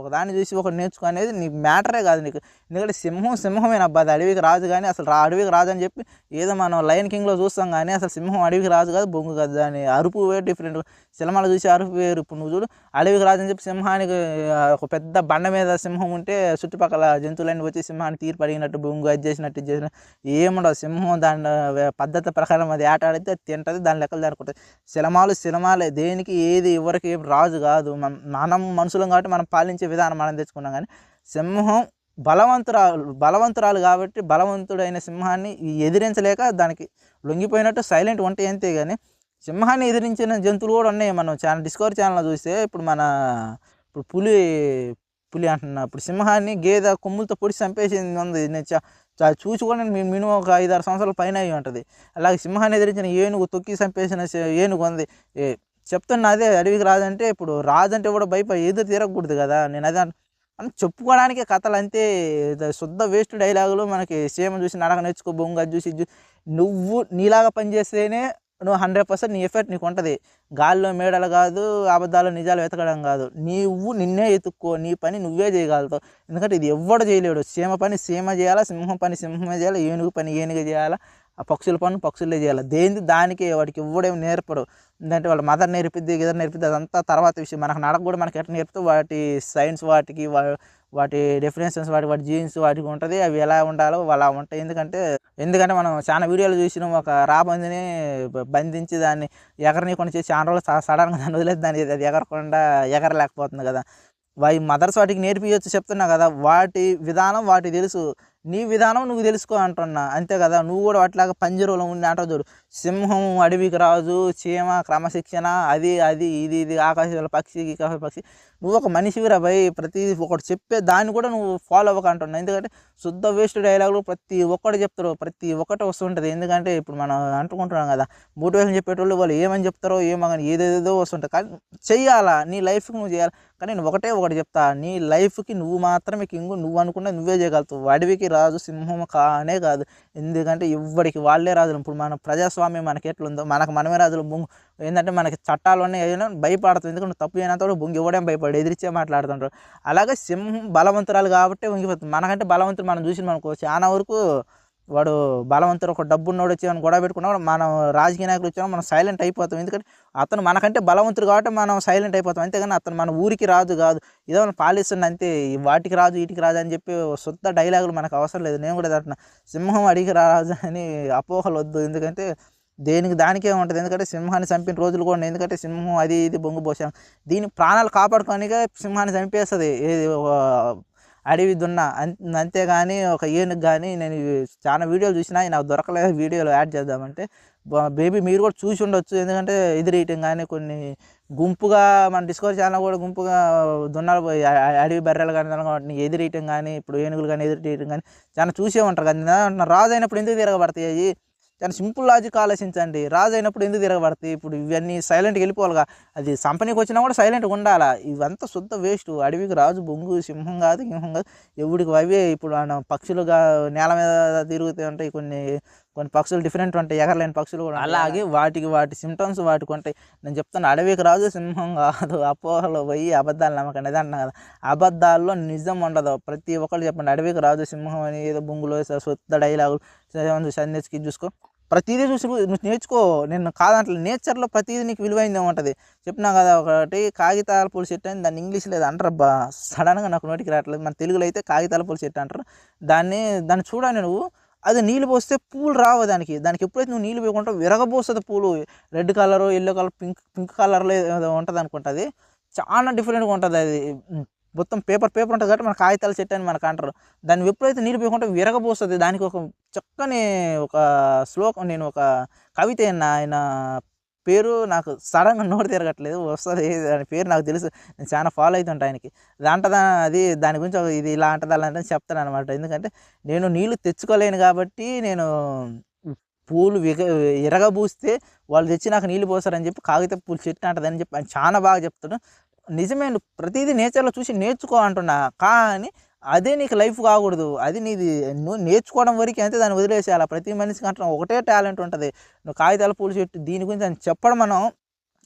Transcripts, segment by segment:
ఒక దాన్ని చూసి ఒకటి నేర్చుకో అనేది నీకు మ్యాటరే కాదు నీకు. ఎందుకంటే సింహం సింహమేనా అబ్బా అది అడవికి రాజు కానీ అసలు రా అడవికి రాజు అని చెప్పి ఏదో మనం లయన్ కింగ్లో చూస్తాం కానీ అసలు సింహం అడవికి రాజు కాదు బొంగు కాదు. దాని అరుపు వేరు డిఫరెంట్ సినిమాలు చూసి అరుపు వేరు. ఇప్పుడు నువ్వు చూడు అడవికి రాజు అని చెప్పి సింహానికి ఒక పెద్ద బండ మీద సింహం ఉంటే చుట్టుపక్కల జంతువులన్నీ వచ్చి సింహాన్ని తీర్పు అడిగినట్టు బొంగు అది చేసినట్టు ఇది ఏముండవు. ఏముండదు సింహం దాని పద్ధతి ప్రకారం అది ఆట ఆడితే అది తింటుంది దాని లెక్కలు దానికి సినిమాలు సినిమాలే దేనికి ఏది ఎవరికి ఏం రాజు కాదు. మనం మనం మనుషులం కాబట్టి మనం పాలించే విధానం మనం తెచ్చుకున్నాం కానీ సింహం బలవంతురాలు బలవంతురాలు కాబట్టి బలవంతుడైన సింహాన్ని ఎదిరించలేక దానికి లొంగిపోయినట్టు సైలెంట్ ఉంటే అంతే కానీ సింహాన్ని ఎదిరించిన జంతువులు కూడా ఉన్నాయి. మనం ఛానల్ డిస్కవరీ ఛానల్లో చూస్తే ఇప్పుడు మన ఇప్పుడు పులి పులి అంటున్నా. ఇప్పుడు సింహాన్ని గేదె కొమ్ములతో పొడి చంపేసింది ఉంది. నేను చా- చా- చూసి కూడా నేను మినిమం ఒక ఐదు ఆరు సంవత్సరాల పైన అయి ఉంటుంది. అలాగే సింహాన్ని ఎదిరించిన ఏనుగు తొక్కి చంపేసిన ఏనుగు ఉంది. ఏ చెప్తున్నా అదే అడవికి రాదంటే ఇప్పుడు రాదంటే కూడా భయపడి ఎదురు తిరగకూడదు కదా. నేను అదే అని మనం చెప్పుకోవడానికి కథలు అంతే. శుద్ధ వేస్ట్ డైలాగులు మనకి సేమ్ చూసి నడక నేర్చుకో బొంగ చూసి చూసి నువ్వు నీలాగా పనిచేస్తేనే నువ్వు హండ్రెడ్ పర్సెంట్ నీ ఎఫెక్ట్ నీకు ఉంటుంది. గాల్లో మేడలు కాదు అబద్ధాలు నిజాలు వెతకడం కాదు. నీవు నిన్నే ఎత్తుక్కో నీ పని నువ్వే చేయగలుగుతావు. ఎందుకంటే ఇది ఎవ్వడు చేయలేడు. సీమ పని సీమ చేయాలా సింహం పని సింహమే చేయాలి ఏనుగు పని ఏనుగు చేయాలా ఆ పక్షుల పని పక్షులే చేయాలి. దేని దానికి వాడికి ఇవ్వడం నేర్పడు. ఎందుకంటే వాళ్ళ మదర్ నేర్పిద్ది గిదర్ నేర్పిద్ది అదంతా తర్వాత విషయం. మనకు నడక కూడా మనకి ఎట్లా నేర్పుతూ వాటి సైన్స్ వాటికి వా- వాటి డెఫినేషన్స్ వాటి వాటి జీన్స్ వాటికి ఉంటుంది. అవి ఎలా ఉండాలో అలా ఉంటాయి. ఎందుకంటే ఎందుకంటే మనం చాలా వీడియోలు చూసినాం. ఒక రాబందిని బంధించి దాన్ని ఎగరనీయకుండా చేసి చాలా రోజులు సడన్గా దాన్ని వదిలేదు దాన్ని అది ఎగరకుండా ఎగరలేకపోతుంది కదా. వాయి మదర్స్ వాటికి నేర్పించవచ్చు చెప్తున్నా కదా. వాటి విధానం వాటి తెలుసు. నీ విధానం నువ్వు తెలుసుకో అంటున్నా. అంతే కదా నువ్వు కూడా అట్లాగా పంజరంలో ఉండి అంటావు చూడు. సింహం అడవికి రాజు చీమ క్రమశిక్షణ అది అది ఇది ఇది ఆకాశాల పక్షి ఆకాశ పక్షి. నువ్వు ఒక మనిషివిరా భయ్ ప్రతి ఒకటి చెప్పే దాన్ని కూడా నువ్వు ఫాలో అవ్వక అంటున్నావు ఎందుకంటే శుద్ధ వేస్ట్ డైలాగులు ప్రతి ఒక్కటి చెప్తారు ప్రతి ఒక్కటి వస్తుంటుంది ఎందుకంటే ఇప్పుడు మనం అంటుకుంటున్నాం కదా మోటివేషన్ చెప్పేటోళ్ళు వాళ్ళు ఏమని చెప్తారో ఏమో కానీ ఏదేదో వస్తుంటుంది కానీ చెయ్యాలా? నీ లైఫ్కి నువ్వు చేయాలి? కానీ నేను ఒకటే ఒకటి చెప్తా. నీ లైఫ్కి నువ్వు మాత్రమే కింగ్. నువ్వు అనుకున్నా నువ్వే చేయగలుగుతావు. అడవికి రాజు సింహం కానే కాదు. ఎందుకంటే ఎవ్వడికి వాళ్ళే రాజులు. ఇప్పుడు మన ప్రజాస్వామ్యం మనకి ఎట్లుందో మనకు మనమే రాజులు. బొంగు ఏంటంటే మనకి చట్టాలు ఉన్నాయి. ఏదైనా భయపడుతుంది ఎందుకంటే తప్పు అయినంత కూడా బొంగి ఇవ్వడం భయపడి ఎదిరిచ్చే మాట్లాడుతుంటారు అలాగే సింహం బలవంతురాలు కాబట్టి వంగిపోతుంది మనకంటే బలవంతులు మనం చూసి మనకు. చాలా వరకు వాడు బలవంతుడు ఒక డబ్బు ఉన్నాడు వచ్చి మనం గొడవ పెట్టుకున్నా మనం రాజకీయ నాయకులు వచ్చినా మనం సైలెంట్ అయిపోతాం. ఎందుకంటే అతను మనకంటే బలవంతుడు కాబట్టి మనం సైలెంట్ అయిపోతాం. అంతేగాని అతను మన ఊరికి రాజు కాదు. ఏదో మనం పాలిస్తుంది అంతే వాటికి రాజు వీటికి రాదు అని చెప్పి సొంత డైలాగులు మనకు అవసరం లేదు. నేను కూడా అంటున్నా సింహం అడిగి రాజు అని అపోహలు వద్దు. ఎందుకంటే దేనికి దానికే ఉంటుంది. ఎందుకంటే సింహాన్ని చంపిన రోజులు కూడా ఎందుకంటే సింహం అది ఇది బొంగు పోసాం దీని ప్రాణాలు కాపాడుకోనికే సింహాన్ని చంపేస్తుంది. ఏది అడవి దున్న అంతే అంతేగాని ఒక ఏనుగు కానీ నేను చాలా వీడియోలు చూసినా నాకు దొరకలేదు వీడియోలు యాడ్ చేద్దామంటే బేబీ మీరు కూడా చూసి ఉండొచ్చు. ఎందుకంటే ఎదురీయటం కానీ కొన్ని గుంపుగా మన డిస్కవరీ ఛానల్ కూడా గుంపుగా దున్నాలు అడవి బర్రెలు కానీ వాటిని ఎదిరీయటం కానీ ఇప్పుడు ఏనుగులు కానీ ఎదురు ఎదురీయటం కానీ చాలా చూసే ఉంటారు కదా. రాజు అయినప్పుడు ఎందుకు తిరగబడతాయి చాలా సింపుల్ లాజిక్ ఆలోచించండి. రాజు అయినప్పుడు ఎందుకు తిరగబడతాయి? ఇప్పుడు ఇవన్నీ సైలెంట్గా వెళ్ళిపోవాలిగా. అది సంపనీకి వచ్చినా కూడా సైలెంట్గా ఉండాలా? ఇవంతా శుద్ధ వేస్ట్ అడవికి రాజు బొంగు సింహం కాదు సింహం కాదు. ఎవడికి అవే ఇప్పుడు మన పక్షులుగా నేల మీద తిరుగుతూ ఉంటాయి. కొన్ని కొన్ని పక్షులు డిఫరెంట్ ఉంటాయి. ఎగరలేని పక్షులు కూడా అలాగే వాటికి వాటి సిమ్టమ్స్ వాటికి ఉంటాయి. నేను చెప్తాను అడవికి రాజు సింహం కాదు. అపోహలు పోయి అబద్ధాలు నమ్మకండి. అదే అన్నా కదా. అబద్ధాల్లో నిజం ఉండదు. ప్రతి ఒక్కళ్ళు చెప్పండి అడవికి రాజు సింహం అని ఏదో బొంగులో సొత్త డైలాగులు సందేశకి చూసుకో. ప్రతిదీ చూసి నువ్వు నేర్చుకో. నేను కాదంటే నేచర్లో ప్రతిదీ నీకు విలువైంది ఉంటుంది చెప్పినా కదా ఒకటి కాగితాల పూల చెట్టు అని దాన్ని ఇంగ్లీష్ లేదు అంటారు సడన్గా నాకు నోటికి రావట్లేదు. మన తెలుగులో అయితే కాగితాల పూల చెట్టు అంటారు. దాన్ని దాన్ని చూడాలి నువ్వు. అది నీళ్ళు పోస్తే పూలు రావు దానికి. దానికి ఎప్పుడైతే నువ్వు నీళ్ళు పోయకుండా విరగబోస్తుంది పూలు. Red colour yellow colour pink pink కలర్లో ఉంటుంది అనుకుంటుంది చాలా డిఫరెంట్గా ఉంటుంది అది. మొత్తం పేపర్ పేపర్ ఉంటుంది కాబట్టి మన కాగితాల చెట్టు అని మనకు అంటారు. దాన్ని ఎప్పుడైతే నీళ్ళు పోయకుండా విరగబోస్తుంది. దానికి ఒక చక్కని ఒక శ్లోకం నేను ఒక కవిత ఆయన పేరు నాకు సడన్గా నోటి తిరగట్లేదు. వస్తుంది దాని పేరు నాకు తెలుసు. నేను చాలా ఫాలో అవుతుంటా ఆయనకి. దాంట్లో అది దాని గురించి ఇది ఇలా అంటది అలా అంటే చెప్తాను అనమాట ఎందుకంటే నేను నీళ్ళు తెచ్చుకోలేను కాబట్టి నేను పూలు విగ ఎరగబూస్తే వాళ్ళు తెచ్చి నాకు నీళ్ళు పోస్తారని చెప్పి కాగిత పూలు చెట్టు అంటదని చెప్పి ఆయన చాలా బాగా చెప్తాడు. నిజమే నువ్వు ప్రతిదీ నేచర్లో చూసి నేర్చుకో అంటున్నా. కానీ అదే నీకు లైఫ్ కాకూడదు. అది నీది నువ్వు నేర్చుకోవడం వరకు అంతే దాన్ని వదిలేసేయాలి. ప్రతి మనిషికి అంటున్నా ఒకటే టాలెంట్ ఉంటుంది. నువ్వు కాగితాల పూలు చెట్టు దీని గురించి అని చెప్పడం మనం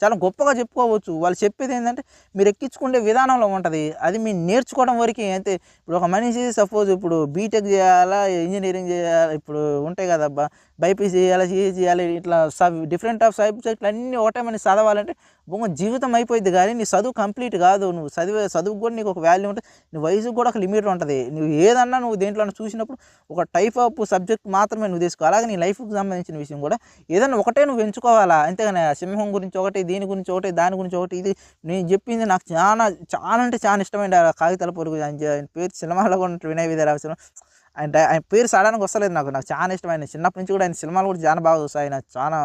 చాలా గొప్పగా చెప్పుకోవచ్చు. వాళ్ళు చెప్పేది ఏంటంటే మీరు ఎక్కించుకునే విధానంలో ఉంటుంది. అది మీరు నేర్చుకోవడం వరకు అంతే. ఇప్పుడు ఒక మనిషి సపోజ్ ఇప్పుడు బీటెక్ చేయాలా ఇంజనీరింగ్ చేయాలా ఇప్పుడు ఉంటాయి కదబ్బా. బైపీసీ చేయాలి సిఈ చేయాలి ఇట్లా సబ్ డిఫరెంట్ ఆఫ్ సబ్జెక్టులు అన్నీ ఒకటే మనకి చదవాలంటే బొమ్మ జీవితం అయిపోయింది కానీ నీ చదువు కంప్లీట్ కాదు. నువ్వు చదివే చదువు కూడా నీకు ఒక వాల్యూ ఉంటుంది. నీ వయసుకు కూడా ఒక లిమిట్ ఉంటుంది. నువ్వు ఏదన్నా నువ్వు దేంట్లో చూసినప్పుడు ఒక టైప్ ఆఫ్ సబ్జెక్ట్ మాత్రమే నువ్వు తీసుకో. అలాగే నీ లైఫ్కి సంబంధించిన విషయం కూడా ఏదైనా ఒకటే నువ్వు ఎంచుకోవాలా? అంతేగానే సింహం గురించి ఒకటి దీని గురించి ఒకటి దాని గురించి ఒకటి ఇది నేను చెప్పింది నాకు చాలా చాలా అంటే చాలా ఇష్టమైన ఆ కాగితాల పొరుగు అని పేరు సినిమాలో కూడా వినయ వినయ విద్యారావు ఆయన ఆయన పేరు సడన్గా వస్తలేదు నాకు. నాకు చాలా ఇష్టం. ఆయన చిన్నప్పటి నుంచి కూడా ఆయన సినిమాలు కూడా చాలా బాగా చూస్తాయి ఆయన చాలా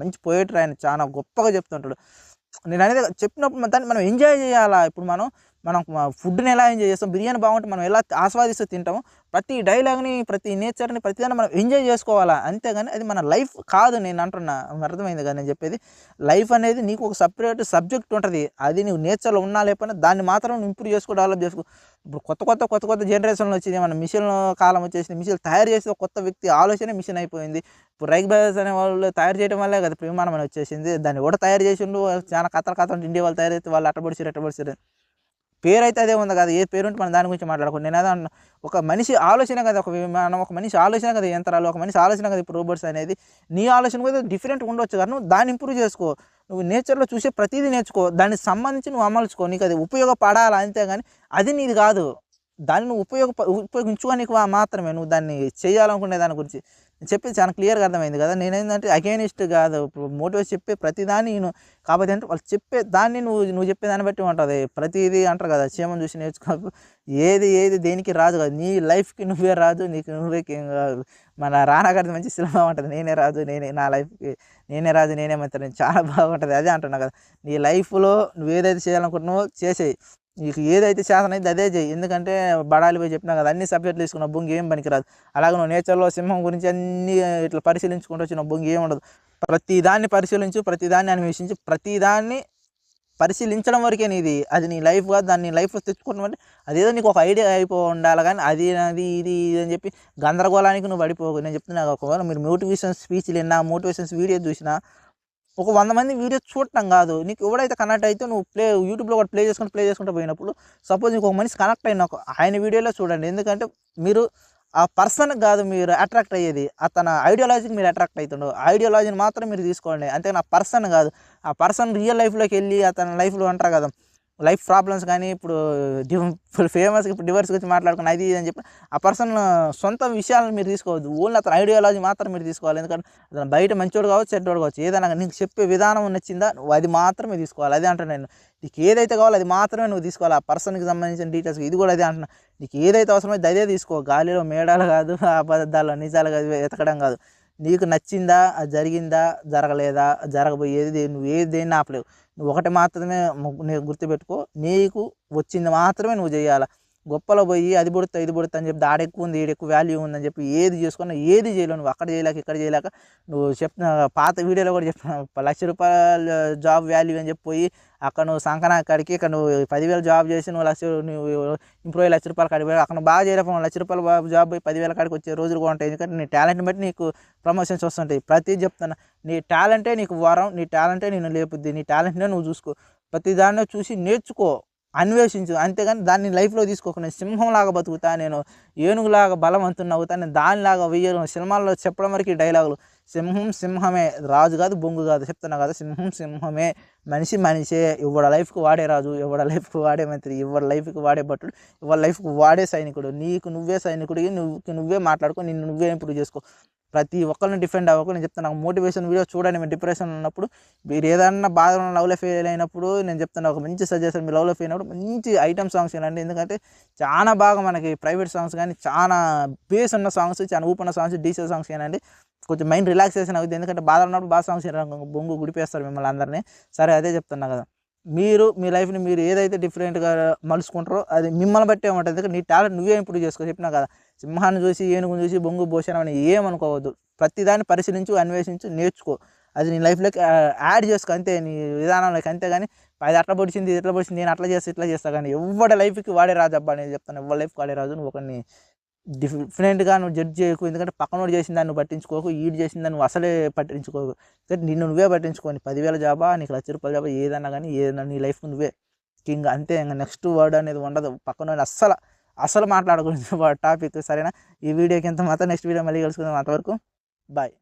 మంచి పోయేటర్ ఆయన చాలా గొప్పగా చెప్తుంటాడు. నేను అనేది చెప్పినప్పుడు దాన్ని మనం ఎంజాయ్ చేయాలా? ఇప్పుడు మనం మనం ఫుడ్ని ఎలా ఎంజాయ్ చేస్తాం? బిర్యానీ బాగుంటే మనం ఎలా ఆస్వాదిస్తూ తింటాము? ప్రతి డైలాగ్ని ప్రతి నేచర్ని ప్రతిదాన్ని మనం ఎంజాయ్ చేసుకోవాలా? అంతేగాని అది మన లైఫ్ కాదు నేను అంటున్నా. అర్థమైంది కానీ నేను చెప్పేది? లైఫ్ అనేది నీకు ఒక సపరేట్ సబ్జెక్ట్ ఉంటుంది. అది నువ్వు నేచర్లో ఉన్నా లేకపోయినా దాన్ని మాత్రం నువ్వు ఇంప్రూవ్ చేసుకో డెవలప్ చేసుకో. ఇప్పుడు కొత్త కొత్త కొత్త కొత్త జనరేషన్లో వచ్చింది. మన మిషన్ కాలం వచ్చేసింది. మిషన్ తయారు చేసే కొత్త వ్యక్తి ఆలోచనే మిషన్ అయిపోయింది. ఇప్పుడు రైక్ బ్రదర్స్ అనే వాళ్ళు తయారు చేయడం వల్లే కదా విమానం అని వచ్చేసింది. దాన్ని కూడా తయారు చేసిండు. చాలా కథలు కథలు ఇండియా వాళ్ళు తయారు అయితే వాళ్ళు అట్టబడిచారు అట్టబడిచారు పేరు అయితే అదే ఉంది కదా ఏ పేరు ఉంటే మనం దాని గురించి మాట్లాడుకోండి నేను అదే ఒక మనిషి ఆలోచన కదా ఒక విమానం ఒక మనిషి ఆలోచన కదా యంత్రాలు ఒక మనిషి ఆలోచన కదా ఇప్పుడు రోబోట్స్ అనేది. నీ ఆలోచన కూడా డిఫరెంట్ ఉండొచ్చు కదా నువ్వు దాన్ని ఇంప్రూవ్ చేసుకో. నువ్వు నేచర్లో చూసే ప్రతిదీ నేర్చుకో. దానికి సంబంధించి నువ్వు అమలుచుకో. నీకు అది ఉపయోగపడాలి అంతేగాని అది నీది కాదు. దాన్ని ఉపయోగ ఉపయోగించుకోనికి మాత్రమే. నువ్వు దాన్ని చేయాలనుకునే దాని గురించి. చెప్పి చెప్పేది చాలా క్లియర్గా అర్థమైంది కదా. నేనేంటంటే అగైనిస్ట్ కాదు. మోటివేట్ చెప్పే ప్రతిదాన్ని నేను కాకపోతే అంటే వాళ్ళు చెప్పే దాన్ని నువ్వు నువ్వు చెప్పే దాన్ని బట్టి ఉంటుంది. ప్రతిదీ అంటారు కదా. చీమను చూసి నేర్చుకో ఏది ఏది దేనికి రాదు కదా. నీ లైఫ్కి నువ్వే రాదు. నీకు నువ్వే కాదు మన రానాగారి మంచి సినిమా ఉంటుంది. నేనే రాజు నేనే నా లైఫ్కి నేనే రాజు నేనే మంత్రి చాలా బాగుంటుంది. అదే అంటున్నా కదా. నీ లైఫ్లో నువ్వు ఏదైతే చేయాలనుకుంటున్నావో చేసేయి. నీకు ఏదైతే శాసనం అయితే అదే చేయి ఎందుకంటే బడాలి పోయి చెప్పినా కదా అన్ని సబ్జెక్టులు తీసుకున్న బొంగి ఏం పనికిరాదు. అలాగే నువ్వు నేచర్లో సింహం గురించి అన్ని ఇట్లా పరిశీలించుకుంటూ వచ్చిన బొంగి ఏం ఉండదు. ప్రతి దాన్ని పరిశీలించు ప్రతి దాన్ని అన్వేషించి ప్రతి దాన్ని పరిశీలించడం వరకే నీది. అది నీ లైఫ్ కాదు దాన్ని లైఫ్ లైఫ్లో తెచ్చుకోవడం అంటే అదేదో నీకు ఒక ఐడియా అయిపో ఉండాలి కానీ అది అది ఇది ఇది అని చెప్పి గందరగోళానికి నువ్వు పడిపోకు. నేను చెప్తున్నా ఒకవేళ మీరు మోటివేషన్ స్పీచ్లు విన్నా మోటివేషన్స్ వీడియో చూసినా ఒక వంద మంది వీడియో చూడటం కాదు. నీకు ఎవడైతే కనెక్ట్ అయితే నువ్వు ప్లే యూట్యూబ్లో కూడా ప్లే చేసుకుంటూ ప్లే చేసుకుంటూ పోయినప్పుడు సపోజ్ నీకు ఒక మనిషి కనెక్ట్ అయిన ఆయన వీడియోలో చూడండి. ఎందుకంటే మీరు ఆ పర్సన్కి కాదు మీరు అట్రాక్ట్ అయ్యేది. అతన ఐడియాలజీకి మీరు అట్రాక్ట్ అవుతుండో. ఐడియాలజీని మాత్రం మీరు తీసుకోండి. అంతే నా పర్సన్ కాదు. ఆ పర్సన్ రియల్ లైఫ్లోకి వెళ్ళి అతని లైఫ్లో అంటారు కదా. లైఫ్ ప్రాబ్లమ్స్ కానీ ఇప్పుడు ఫుల్ ఇప్పుడు ఫేమస్ ఇప్పుడు డివర్స్ గురించి మాట్లాడుకున్న అది ఇది అని చెప్పి ఆ పర్సన్ సొంత విషయాలను మీరు తీసుకోవద్దు. ఓన్లీ అతని ఐడియాలజీ మాత్రం మీరు తీసుకోవాలి. ఎందుకంటే అతను బయట మంచోడు కావచ్చు చెడ్డోడు కావచ్చు. ఏదైనా నీకు చెప్పే విధానం నచ్చిందా నువ్వు అది మాత్రమే తీసుకోవాలి. అదే అంటున్నాను నేను. నీకు ఏదైతే కావాలో అది మాత్రమే నువ్వు తీసుకోవాలి. ఆ పర్సన్కి సంబంధించిన డీటెయిల్స్ ఇది కూడా అదే అంటున్నా. నీకు ఏదైతే అవసరమో అదే తీసుకో. గాలిలో మేడాలు కాదు అబద్ధాలు నిజాలు కాదు వెతకడం కాదు. నీకు నచ్చిందా అది జరిగిందా జరగలేదా జరగబోయేది నువ్వు ఏది దేన్ని ఆపలేవు. నువ్వు ఒకటి మాత్రమే నేను గుర్తుపెట్టుకో. నీకు వచ్చింది మాత్రమే నువ్వు చేయాలి. గొప్పలో పోయి అది పుడుతా ఇది పుడుతా అని చెప్పి ఆడ ఎక్కువ ఉంది ఈడెక్కువ వాల్యూ ఉందని చెప్పి ఏది చేసుకున్నా ఏది చేయలేవు. నువ్వు అక్కడ చేయలేక ఇక్కడ చేయలేక నువ్వు చెప్పిన పాత వీడియోలో కూడా చెప్పిన లక్ష రూపాయల జాబ్ వాల్యూ అని చెప్పి పోయి అక్కడ నువ్వు సంకన కాడికి ఇక్కడ నువ్వు పదివేలు జాబ్ చేసి నువ్వు లక్ష నువ్వు ఇంప్రూవ్ లక్ష రూపాయలు కాడికి అక్కడ బాగా చేయలేకపోతే లక్ష రూపాయలు జాబ్ పోయి పదివేల కాడికి వచ్చే రోజులు కూడా ఉంటాయి. ఎందుకంటే నీ టాలెంట్ని బట్టి నీకు ప్రమోషన్స్ వస్తుంటాయి. ప్రతి చెప్తున్నా నీ టాలెంటే నీకు వరం నీ టాలెంటే నేను లేపుద్ది. నీ టాలెంట్నే నువ్వు చూసుకో. ప్రతి దాన్ని చూసి నేర్చుకో అన్వేషించు. అంతేగాని దాన్ని లైఫ్లో తీసుకోక. నేను సింహంలాగా బతుకుతా నేను ఏనుగులాగా బలవంతుని అవుతా నేను దానిలాగా వెయ్యను. సినిమాల్లో చెప్పడం వరకు డైలాగులు సింహం సింహమే రాజు కాదు బొంగు కాదు చెప్తున్నా కదా సింహం సింహమే. మనిషి మనిషే ఎవడ లైఫ్కి వాడే రాజు ఎవడ లైఫ్కి వాడే మంత్రి ఎవరి లైఫ్కి వాడే భటుడు ఎవరి లైఫ్కి వాడే సైనికుడు. నీకు నువ్వే సైనికుడికి నువ్వు నువ్వే మాట్లాడుకో నిన్ను నువ్వే ఇంప్రూవ్ చేసుకో. ప్రతి ఒక్కరిని డిఫెండ్ అవ్వకు. నేను చెప్తాను నాకు మోటివేషన్ వీడియో చూడండి. మీరు డిప్రెషన్ ఉన్నప్పుడు మీరు ఏదన్నా బాధ లవ్లో ఫెయిల్ అయినప్పుడు నేను చెప్తాను ఒక మంచి సజెషన్ మీ లవ్లో ఫెయిల్ అయినప్పుడు మంచి ఐటమ్ సాంగ్స్ వినండి. ఎందుకంటే చాలా బాగా మనకి ప్రైవేట్ సాంగ్స్ కానీ చాలా బేస్ ఉన్న సాంగ్స్ చాలా ఊపన్న సాంగ్స్ డీసే సాంగ్స్ వినండి. కొంచెం మైండ్ రిలాక్సేషన్ అవుతుంది ఎందుకంటే బాధ ఉన్నప్పుడు బాగా సాంగ్స్ వినడం బొంగు గుడిపేస్తారు మిమ్మల్ని అందరినీ. సరే అదే చెప్తున్నా కదా. మీరు మీ లైఫ్ని మీరు ఏదైతే డిఫరెంట్గా మలుచుకుంటారో అది మిమ్మల్ని బట్టే ఉంటుంది. ఎందుకంటే నీ టాలెంట్ నువ్వే ఇంప్రూవ్ చేసుకో. చెప్పినా కదా. సింహాన్ని చూసి ఏనుగును చూసి బొంగు భోషణం అని ఏమనుకోవద్దు. ప్రతిదాన్ని పరిశీలించు అన్వేషించు నేర్చుకో. అది నీ లైఫ్లోకి యాడ్ చేసుకో అంతే నీ విధానంలోకి. అంతే కానీ అది అట్లా పొడిచింది ఇది ఇట్లా పొడిచింది నేను అట్లా చేస్తే ఇట్లా చేస్తా కానీ ఎవడ లైఫ్కి వాడే రాదు అబ్బా నేను చెప్తాను ఎవరి లైఫ్కి వాడే రాదు నువ్వు ఒకరిని డిఫినెంట్గా నువ్వు జడ్జ్ చేయకు. ఎందుకంటే పక్కనోడు చేసిన దాన్ని పట్టించుకోకు ఈడు చేసిన దాన్ని అసలే పట్టించుకోకు. ఎందుకంటే నిన్ను నువ్వే పట్టించుకోని పదివేల జాబా నీకు లక్ష రూపాయల జాబా ఏదన్నా కానీ ఏదన్నా నీ లైఫ్ నువ్వే కింగ్. అంతే ఇంకా నెక్స్ట్ వర్డ్ అనేది ఉండదు. పక్కన అస్సలు అసలు మాట్లాడకూడదు టాపిక్ సరేనా? ఈ వీడియోకి ఎంత మాత్రం నెక్స్ట్ వీడియో మళ్ళీ కలుసుకుందాం అంతవరకు. బాయ్.